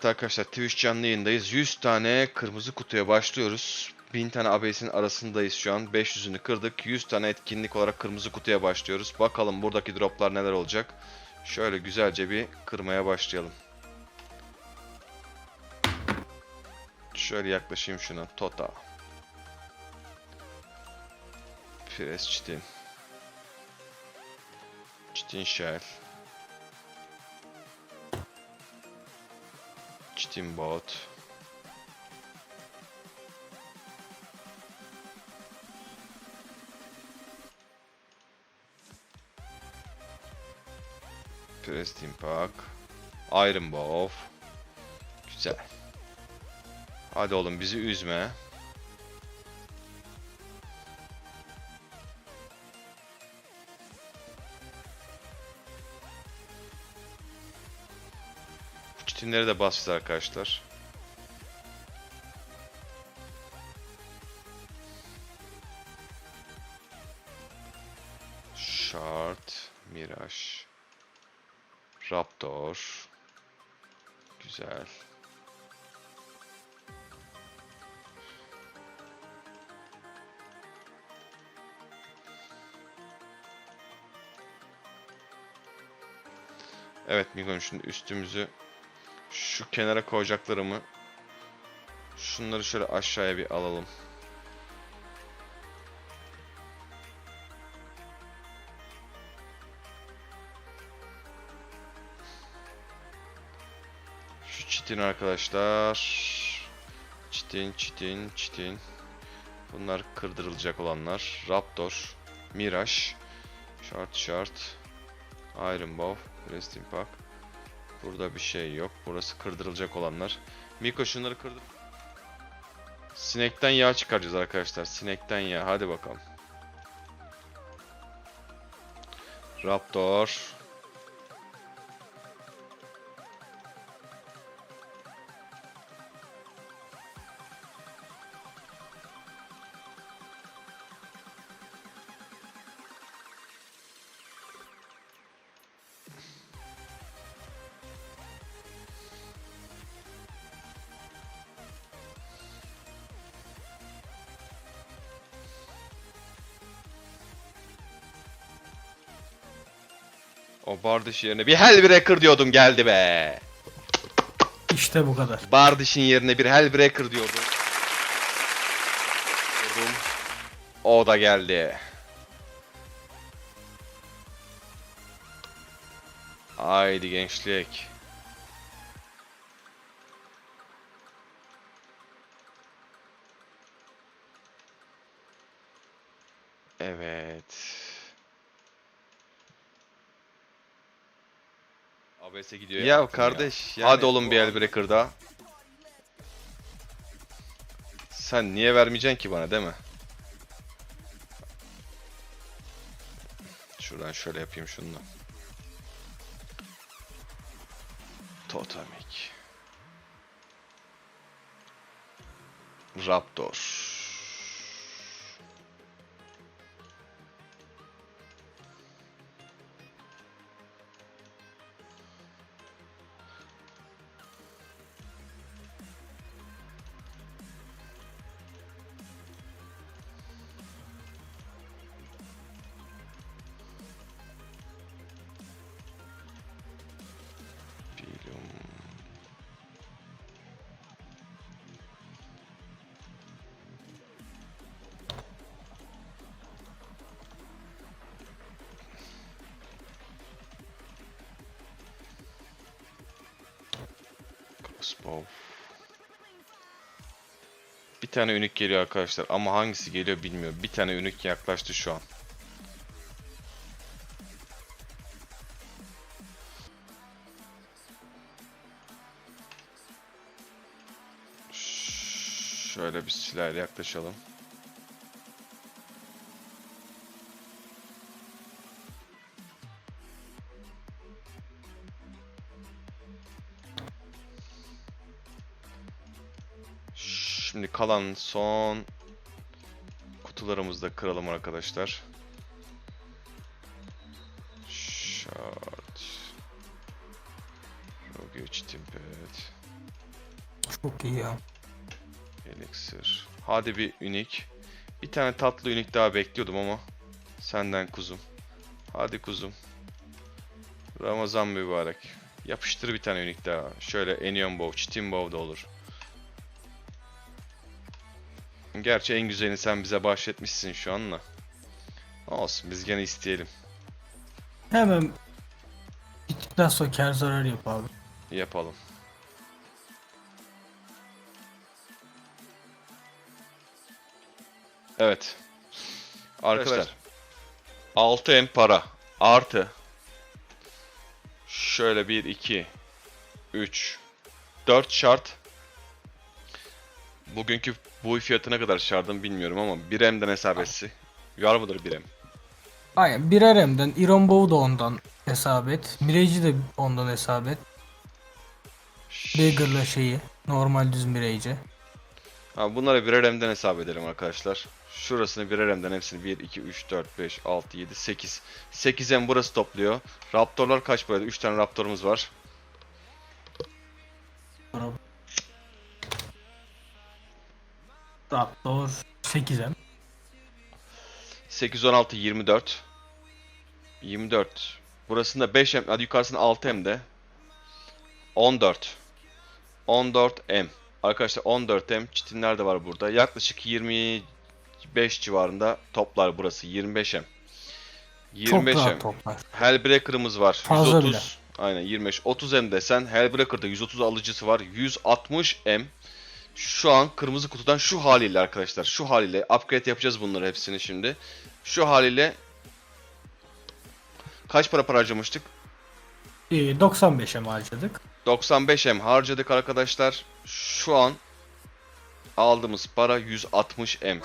Evet arkadaşlar Twitch canlı yayındayız. 100 tane kırmızı kutuya başlıyoruz. 1000 tane ABS'in arasındayız şu an. 500'ünü kırdık. 100 tane etkinlik olarak kırmızı kutuya başlıyoruz. Bakalım buradaki droplar neler olacak. Şöyle güzelce bir kırmaya başlayalım. Şöyle yaklaşayım şuna. Tota. Pres çitin. Çitin shell. Çitin bot. Prestin Park. Iron Bow. Güzel. Hadi oğlum bizi üzme. Bu çitinleri de basacağız arkadaşlar. Shard, Mirage, Raptor. Güzel. Evet Migon şimdi üstümüzü şu kenara koyacaklarımı şunları şöyle aşağıya bir alalım. Şu çitin arkadaşlar. Çitin, çitin, çitin. Bunlar kırdırılacak olanlar. Raptor, Mirage, Shard, Shard, Iron Bow, Rest Impact. Burada bir şey yok. Burası kırdırılacak olanlar. Miko şunları kırdır. Sinekten yağ çıkaracağız arkadaşlar. Sinekten yağ. Hadi bakalım. Raptor. O bardiş yerine bir Hellbreaker diyordum geldi be. İşte bu kadar. Bardish'in yerine bir Hellbreaker diyordum. Diyordum. O da geldi. Haydi gençlik. Evet. ABS gidiyor ya. kardeş. Hadi oğlum bir Hellbreaker daha. Sen niye vermeyeceksin ki bana değil mi? Şuradan şöyle yapayım şunu. Totemik. Raptor. Crossbow. Bir tane ünük geliyor arkadaşlar ama hangisi geliyor bilmiyorum. Bir tane ünük yaklaştı şu an. Şöyle bir silahla yaklaşalım. Şimdi kalan son kutularımızı da kıralım arkadaşlar. Shard. Rogue Timpet. Çok iyi ya. Elixir. Hadi bir unik. Bir tane tatlı unik daha bekliyordum ama senden kuzum. Hadi kuzum. Ramazan mübarek. Yapıştır bir tane unik daha. Şöyle Enion Bow, Chitin Bow da olur. Gerçi en güzelini sen bize bahşetmişsin şu anla. Olsun biz gene isteyelim. Hemen bittikten sonra kar zarar yap abi. Yapalım. Evet. Arkadaşlar. 6M para artı şöyle 1 2 3 4 şart Bugünkü bu fiyatı ne kadar şardım bilmiyorum ama 1M'den hesap etsi. Var mıdır 1M? Aynen birer M'den. Iron Bow da ondan hesap et. Mirage'i de ondan hesap et. Dagger'la şeyi. Normal düz Mirage'i. Ha, bunları birer M'den hesap edelim arkadaşlar. Şurasını birer M'den hepsini 1, 2, 3, 4, 5, 6, 7, 8. 8 M burası topluyor. Raptorlar kaç paraydı? 3 tane Raptorumuz var. Raptor 8M. 8, 16, 24. 24. Burasında 5 M, hadi yukarısında 6 M de. 14. 14 M. Arkadaşlar 14 M çitinler de var burada. Yaklaşık 25 civarında toplar burası. 25 M. Çok 25 M. rahat toplar. Hellbreaker'ımız var. Fazla 130. bile. Aynen 25. 30 M desen Hellbreaker'da 130 alıcısı var. 160 M. Şu an kırmızı kutudan şu haliyle arkadaşlar. Şu haliyle upgrade yapacağız bunları hepsini şimdi. Şu haliyle kaç para para harcamıştık? Ee, 95M harcadık. 95 M harcadık arkadaşlar. Şu an aldığımız para 160 M.